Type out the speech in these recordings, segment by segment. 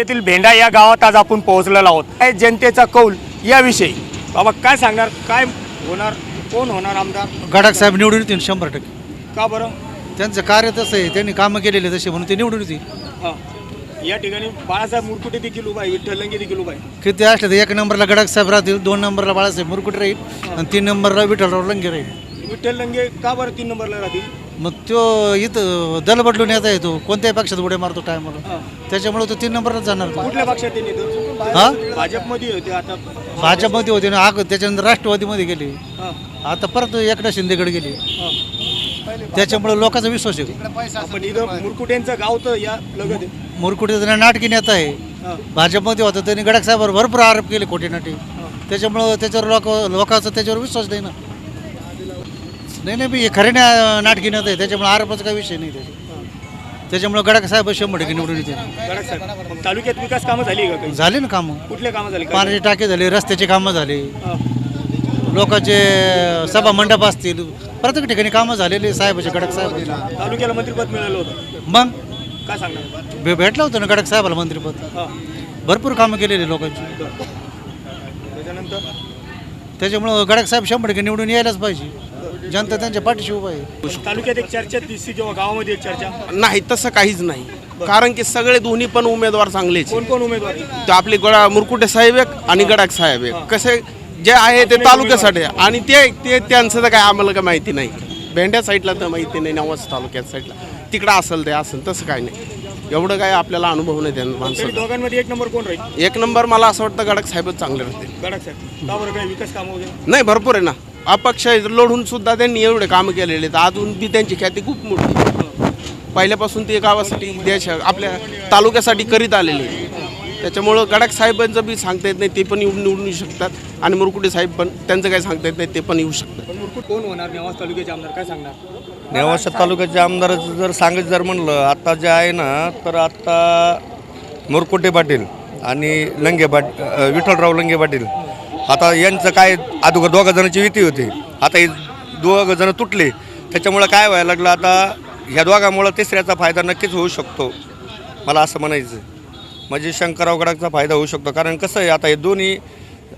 तालुक्यातील भेंडा या गावात आज आपण पोहोचलेलो आहोत. काय जनतेचा कौल याविषयी. बाबा काय सांगणार? काय होणार? कोण होणार आमदार? गडाख साहेब निवडून येतील शंभर टक्के. का बरं? त्यांचं कार्य तसं आहे त्यांनी कामं केलेले तसे म्हणून ते निवडून येतील. हां. या ठिकाणी बाळासाहेब मुरकुटे देखील उभा आहे विठ्ठल लंगे देखील उभा आहे. किती असले तर एक नंबरला गडाख साहेब राहतील दोन नंबरला बाळासाहेब मुरकुट राहील आणि तीन नंबरला विठ्ठलराव लंगे राहील. विठ्ठल लंगे का बरं तीन नंबरला राहतील? मग तो इथं दल बदलून येता येतो. कोणत्याही पक्षात उड्या मारतो टायमाला. त्याच्यामुळे तो तीन नंबरलाच जाणार तो. कुठल्या पक्षात ते? नेते हा? भाजपमध्ये होते आता. भाजपमध्ये होते ना आग त्याच्यानंतर राष्ट्रवादीमध्ये गेले. हां. आता परत एकनाथ शिंदेकडे गेले. त्याच्यामुळे लोकांचा विश्वास आहे. इथं मुरकुट्यांचं गाव तर या लगत आहे. मुरकुटे त्यांना नाटकी नेता आहे. हां. भाजपमध्ये होतं त्यांनी गडाख साहेबावर भरपूर आरोप केले खोटे नाटे. त्याच्यामुळं त्याच्यावर लोक लोकांचा त्याच्यावर विश्वास नाही ना. नाही नाही मी हे खरे ना नाटकी आहे त्याच्यामुळे आरोपाचा काही विषय नाही त्याचा त्याच्यामुळे गडाख साहेब शंभर टक्के निवडून येते गडाख साहेब मग तालुक्यात विकास कामं झाली का काही? झाले ना कामं. कुठले कामं झाली? पाण्याचे टाके झाले रस्त्याचे कामं झाले. लोकांचे सभा मंडप असतील. प्रत्येक ठिकाणी कामं झालेले साहेबाचे गडाख साहेब तालुक्याला मंत्रिपद मिळालं होतं. मग? काय सांगणार? भे- भेटलं होतं ना गडाख साहेबाला मंत्रिपद? हां. भरपूर कामं केलेली लोकांची. त्याच्यानंतर? त्याच्यामुळं गडाख साहेब शंभर टक्के निवडून यायलाच पाहिजे. जनता त्यांच्या पाठीशी उभा आहे. तालुक्यात एक चर्चा दिसते किंवा गावामध्ये एक चर्चा. नाही तसं काहीच नाही. कारण की सगळे दोन्ही पण उमेदवार चांगलेच कोण कोण उमेदवार? ते आपले गडा मुरकुटे साहेब एक आणि गडाख साहेब एक. कसे जे आहे ते तालुक्यासाठी आहे. आणि ते ते त्यांचं तर काय आम्हाला काय माहिती नाही. भेंड्या साईडला तर माहिती नाही नवाज तालुक्यात साईडला. तिकडं असेल ते असेल तसं काय नाही. एवढं काय आपल्याला अनुभव नाही त्या तरी माणसाला. दोघांमध्ये एक नंबर कोण राहील? एक नंबर मला असं वाटतं गडाख साहेबच चांगले राहते गडाख साहेब. का बरं काय विकास कामं वगैरे? नाही भरपूर आहे ना. अपक्ष लढून सुद्धा त्यांनी एवढे कामं केलेले आहेत. अजून बी त्यांची ख्याती खूप मोठी. पहिल्यापासून ते गावासाठी देश आपल्या तालुक्यासाठी करीत आलेले आहेत. त्याच्यामुळं गडाख साहेबांचं बी सांगता येत नाही ते पण येऊन निवडून येऊ शकतात. आणि मुरकुटे साहेब पण त्यांचं काही सांगता येत नाही ते पण येऊ शकतात. पण मुरकुट कोण होणार? नेवास तालुक्याचे आमदार काय सांगणार? नेवासा तालुक्याचे आमदाराचं जर सांगायचं जर म्हणलं आता जे आहे ना तर आता मुरकुटे पाटील आणि लंगे पाट विठ्ठलराव लंगे पाटील. आता यांचं काय अगोदर दोघा जणांची युती होती. आता हे दोघं जण तुटले. त्याच्यामुळं काय व्हायला लागलं आता ह्या दोघांमुळं तिसऱ्याचा फायदा नक्कीच होऊ शकतो. मला असं म्हणायचं म्हणजे शंकरराव गडाचा फायदा होऊ शकतो. कारण कसं आहे आता हे दोन्ही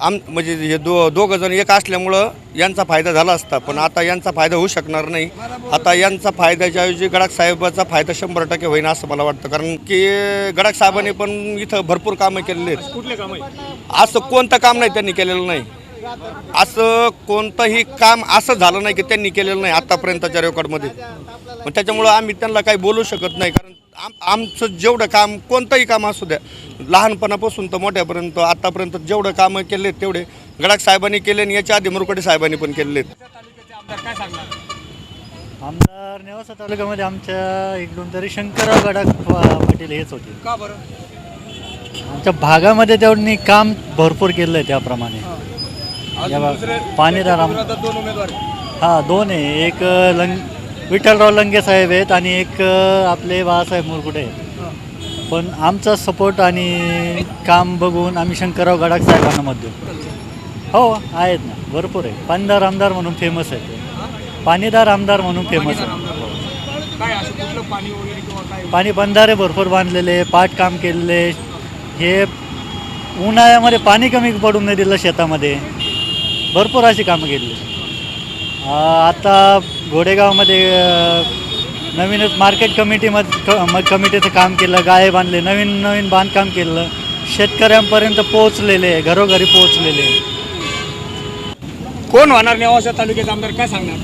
आम म्हणजे हे दो दोघं जण एक असल्यामुळं यांचा फायदा झाला असता. पण आता यांचा फायदा होऊ शकणार नाही. आता यांचा फायद्याच्या ऐवजी गडाख साहेबाचा फायदा शंभर टक्के होईन असं मला वाटतं. कारण की गडाख साहेबांनी पण इथं भरपूर कामं केलेली आहेत. कुठले काम असं कोणतं काम नाही त्यांनी केलेलं नाही. असं कोणतंही काम असं झालं नाही की त्यांनी केलेलं नाही आतापर्यंतच्या रेकॉर्डमध्ये. त्याच्यामुळं आम्ही त्यांना काही बोलू शकत नाही. कारण आम आमचं जेवढं काम कोणतंही काम असू द्या लहानपणापासून तर मोठ्यापर्यंत आतापर्यंत जेवढं कामं केले तेवढे गडाख साहेबांनी केले आणि याच्या आधी मुरकोटे साहेबांनी पण केलेले आमदार काय सांगणार आमदार नेवासा तालुक्यामध्ये आमच्या इकडून तरी शंकरराव गडाख पाटील हेच होते. का बरं? आमच्या भागामध्ये त्यांनी काम भरपूर केलं आहे त्याप्रमाणे पाणीदार आम दोन उमेदवार. हां दोन आहे. एक लंग विठ्ठलराव लंगे साहेब आहेत आणि एक आपले बाळासाहेब मुरकुटे आहेत. पण आमचा सपोर्ट आणि काम बघून आम्ही शंकरराव गडाख साहेबांना मत देऊ. हो आहेत ना. भरपूर आहे पाणीदार आमदार म्हणून फेमस आहे ते पाणीदार आमदार म्हणून फेमस आहे पाणी बंधारे भरपूर बांधलेले पाट काम केलेले. हे उन्हाळ्यामध्ये पाणी कमी पडून नाही दिलं शेतामध्ये. भरपूर अशी कामं केली आता घोडेगावमध्ये नवीनच मार्केट कमिटीमध्ये कमिटीचं काम केलं गाळे बांधले नवीन नवीन बांधकाम केलं शेतकऱ्यांपर्यंत पोहोचलेले आहे, घरोघरी पोहोचलेले. कोण होणार नेवासा तालुक्याचे आमदार? काय सांगणार?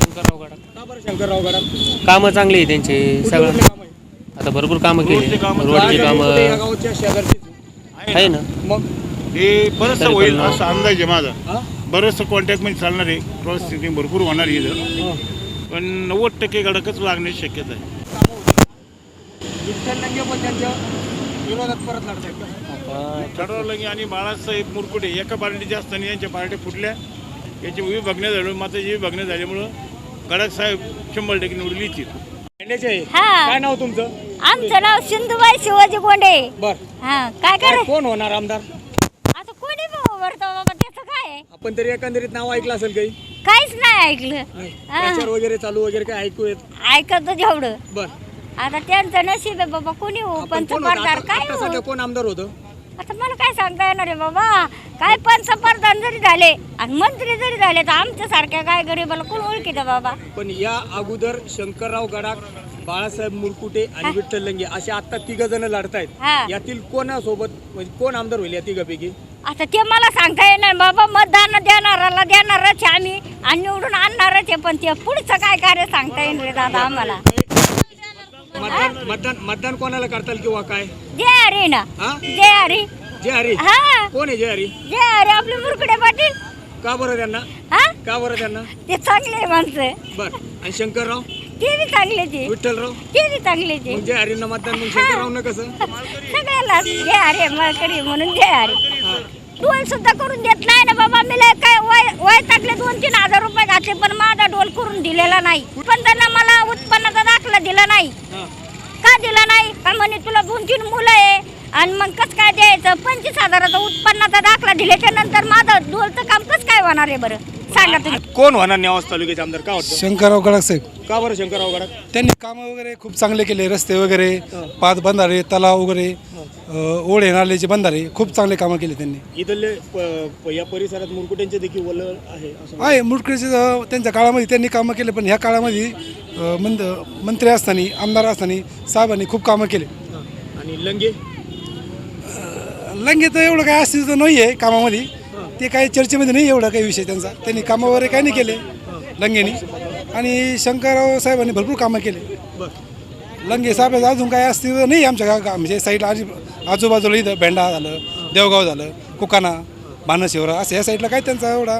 शंकरराव गडाख. का बरं शंकरराव गडाख? कामं चांगली आहे त्यांचे सगळं. कुठले कामं आहे? आता भरपूर कामं केली. रोडची कुठे या कामं गावच्या आहे ना. मग हे बरंचसं होईल. असा अंदाज आहे माझा. हा? बरंचसं कॉन्टॅक्टमध्ये चालणार आहे. क्रॉस सेटिंग भरपूर होणार आहे इथं. हा. पण नव्वद टक्के गडकच लागण्याची शक्यता आहे. विठ्ठल लंगे पण त्यांच्या विरोधात परत लढत आहेत. ठरवलं की आणि बाळासाहेब मुरकुटे एका पार्टीच्या असताना यांच्या पार्ट्या फुटल्या. याची विभागण्या झाली माताची विभागण्या झाल्यामुळं गडक साहेब शंभर टक्के निवडून येतील. भेंड्याचे आहे. हा. काय नाव तुमचं? आमचं नाव सिंधुबाई शिवाजी गोंडे. बर. हा काय काय कर? कोण होणार आमदार आता कोणी वरतो बाबा त्याचं आपण तरी एकंदरीत नाव ऐकलं असेल काही? काहीच नाही ऐकलं. प्रचार वगैरे चालू वगैरे काय ऐकू येत? ऐकत जेवढं बर. आता त्यांचं नशीब आहे बाबा कोणी हो? आपण कोण होतं? पंतप्रधान आता- काय आता हो? कोण आमदार होतं? आता मला काय सांगता येणार आहे बाबा? काय पंतप्रधान जरी झाले आणि मंत्री जरी झाले तर आमच्या सारख्या काय गरीबाला कोण ओळखीतं बाबा? पण या अगोदर शंकरराव गडाख बाळासाहेब मुरकुटे आणि विठ्ठल लंगे असे आता तिघ जण हा. लढतायत यातील कोणासोबत म्हणजे कोण आमदार होईल या तिघापैकी? आता ते मला सांगता येणार बाबा मतदान देणाराला देणारच आम्ही आणि निवडून आणणारच आहे. पण ते पुढचं काय कार्य सांगता येणार दादा आम्हाला? मतदान मतदान मतदान कोणाला करताल किंवा काय? जय हरी ना. हा? जय हरी जय हरी हा. कोण आहे जय हरी जय हरी आपले मुरकडे पाटील. का बरं त्यांना? हा? का बरं त्यांना? ते चांगले माणसं. बर. आणि शंकरराव? ते बी चांगले ते. विठ्ठलराव? ते बी चांगले ते. मग जय हरींना मतदान मग शंकरराव कसं? सगळ्याला जय हरी मळकरी म्हणून जय हरी डोल सुद्धा करून देत नाही ना बाबा. मी काय वय वय टाकले दोन तीन हजार रुपये घातले पण माझा डोल करून दिलेला नाही. पण त्यांना मला उत्पन्नाचा दाखला दिला नाही. का दिला नाही? का म्हणे तुला दोन तीन मुलं आहे. आणि मग कस काय द्यायचं? पंचवीस हजाराचा उत्पन्नाचा दाखला दिल्याच्या नंतर माझं डोलचं काम कस काय होणार आहे बरं? तुम्ही. कोण होणार नेवास तालुक्याचे आमदार? का वाटतं? शंकरराव गडाख साहेब. का बरं शंकरराव गडाख? त्यांनी कामं वगैरे खूप चांगले केले रस्ते वगैरे पाच बंधारे तलाव वगैरे अ, ओढे नाल्याचे बंधारे खूप चांगले कामं केले त्यांनी. इथले प- प- या परिसरात मुरकुट्यांचे देखील वल आहे असं आहे मुटकळीचे त्यांच्या काळामध्ये त्यांनी कामं केले पण ह्या काळामध्ये अ, मंद मंत्री असताना आमदार असताना साहेबांनी खूप कामं केले. आणि लंगे? लंगे तर एवढं काय अस्तित्व नाही आहे कामामध्ये. ते काही चर्चेमध्ये नाही एवढा काही विषय त्यांचा. त्यांनी कामं वगैरे काही नाही केले लंगेनी. आणि शंकरराव साहेबांनी भरपूर कामं केले. लंगे साहेबाचं अजून काय अस्तित्व नाही आमच्या गा म्हणजे साईडला आजी आजूबाजूला इथं भेंडा झालं देवगाव झालं कुकाना बाणशिवरा असं या साईडला काय त्यांचा एवढा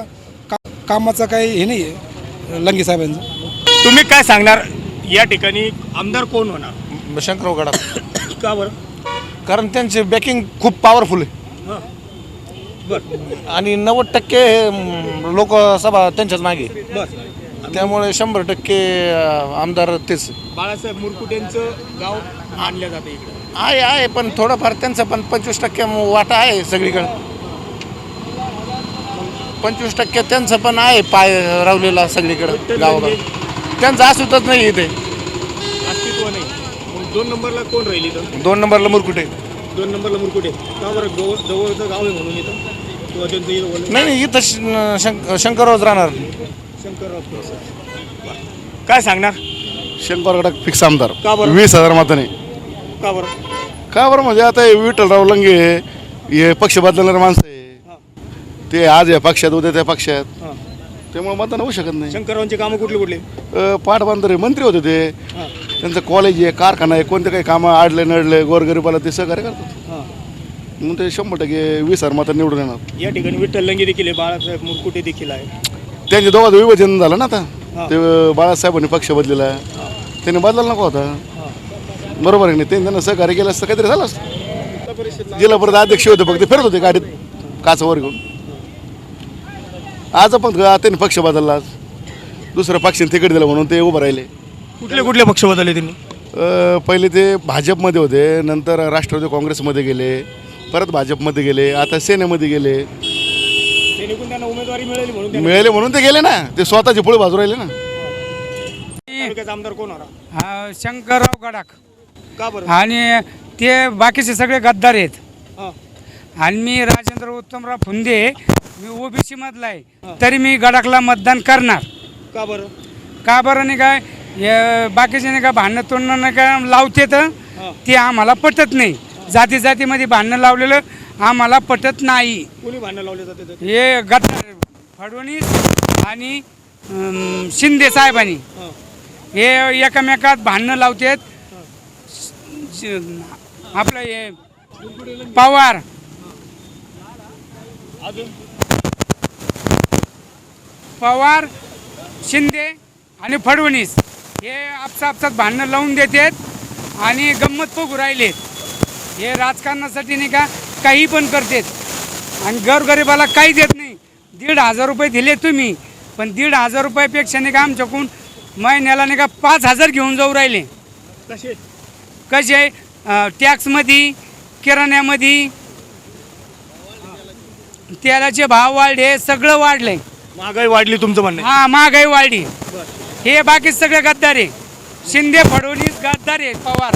का कामाचा काही हे नाही आहे लंगे साहेबांचं. तुम्ही काय सांगणार? या ठिकाणी आमदार कोण होणार? शंकरराव गडा का बरं? कारण त्यांचे बॅकिंग खूप पॉवरफुल आहे. बरं. आणि नव्वद टक्के लोकसभा त्यांच्याच मागे. बस त्यामुळे शंभर टक्के आमदार तेच. बाळासाहेब मुरकुटेंचं गाव मानलं जातं इकडे. आहे आहे पण थोडंफार त्यांचं पण पंचवीस टक्के वाटा आहे सगळीकडे. पंचवीस टक्के त्यांचं पण आहे पाय रावलेला सगळीकडे गावागाव. त्यांचं असूतच नाही इथे. अस्तित्व नाही. मग दोन नंबरला कोण राहील दोन नंबरला मुरकुटे. दोन नंबरला मुरकुटे का बरं जवळ जवळचं गाव आहे म्हणून इथं? किंवा त्यांचं इथं वल नाही नाही इथं श- शंक शंकररावच राहणार. शंकरराव. काय सांगणार? शंकरगड फिक्स आमदार. का बरं? वीस हजार मताने. का बरं? का बरं? म्हणजे आता हे विठ्ठलराव लंगे हे पक्ष बदलणारे माणसं आहे. ते आज या पक्षात उद्या त्या पक्षात. हां. त्यामुळे मतदान होऊ शकत नाही. शंकररावांची कामं कुठली कुठली? अ, पाटबंधारे मंत्री होते ते. हां. त्यांचं कॉलेज आहे कारखाना आहे कोणते काही कामं आडले नडले गोरगरीबाला ते सहकार्य करतात. म्हणून ते शंभर टक्के वीस हजार मतं निवडून येणार. या ठिकाणी विठ्ठल लंगे देखील आहे बाळासाहेब मुरकुटे देखील आहे? त्यांच्या दोघांचं विभाजन झालं ना आता. ते बाळासाहेबांनी पक्ष बदलेला आहे. त्यांनी बदलायला नको होता बरोबर आहे नाही? त्यांनी त्यांना सहकार्य केलं असतं काहीतरी झालं असतं. जिल्हा परिषद अध्यक्ष होते फक्त फिरत होते गाडीत काचावर घेऊन. आज पण त्यांनी पक्ष बदलला आज. दुसरं पक्षाने तिकीट दिलं म्हणून ते उभं राहिले. कुठले कुठले पक्ष बदलले त्यांनी? अ, पहिले ते भाजपमध्ये होते नंतर राष्ट्रवादी काँग्रेसमध्ये गेले परत भाजपमध्ये गेले आता सेनेमध्ये गेले. त्यांना उमेदवारी मिळाली म्हणून त्यांना मिळाले म्हणून ते गेले ना. ते स्वतःचे पुढे बाजू राहिले ना. तालुक्याचा आमदार कोण होणार हा शंकरराव गडाख. का बरं? आणि ते बाकीचे सगळे गद्दार आहेत. हां. आणि मी राजेंद्र उत्तमराव फुंदे मी ओबीसी मधला आहे. तरी मी गडाखला मतदान करणार. का बरं? का बरं नाही काय? हे बाकीचे नाही का भांडणं तोडणं नाही का लावते तर? ते आम्हाला पटत नाही. जाती जातीमध्ये भांडणं लावलेलं आम्हाला पटत नाही. कोणी भांडणं लावले जाते तर? हे गद्दार फडणवीस आणि अं, शिंदे साहेबांनी. हां. हे एकमेकात भांडणं लावतात. श- आपलं हे पवार. अजून? पवार शिंदे आणि फडणवीस. हे आपसा आपसात भांडणं लावून देतात आणि गंमत बघू राहिलेत. हे राजकारणासाठी नाही का काही पण करतात. आणि गरगरिबाला काही देत नाही. दीड हजार रुपये दिले तुम्ही पण दीड हजार रुपयापेक्षा नाही का आमच्याकडून महिन्याला नाही का पाच हजार घेऊन जाऊ राहिले. कसे? कसे? टॅक्समध्ये किराण्यामध्ये तेलाचे भाव वाढले सगळं वाढलंय. महागाई वाढली तुमचं म्हणणं. हा महागाई वाढली. हे बाकी सगळे गद्दार. आहे शिंदे फडणवीस गद्दार आहेत पवार.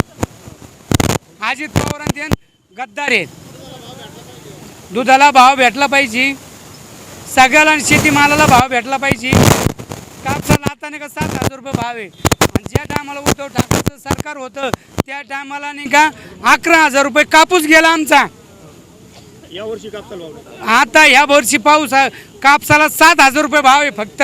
अजित पवार आणि ते गद्दार आहेत. दुधाला भाव भेटला पाहिजे. सगळ्याला शेतीमालाला भाव भेटला पाहिजे. कापसाला आता नाही का सात हजार रुपये भाव आहे. आणि ज्या टायमाला उद्धव ठाकरेचं सरकार होतं त्या टायमाला नाही का अकरा हजार रुपये कापूस गेला आमचा. या वर्षी. आता ह्या वर्षी पाऊस आहे. कापसाला सात हजार रुपये भाव आहे फक्त.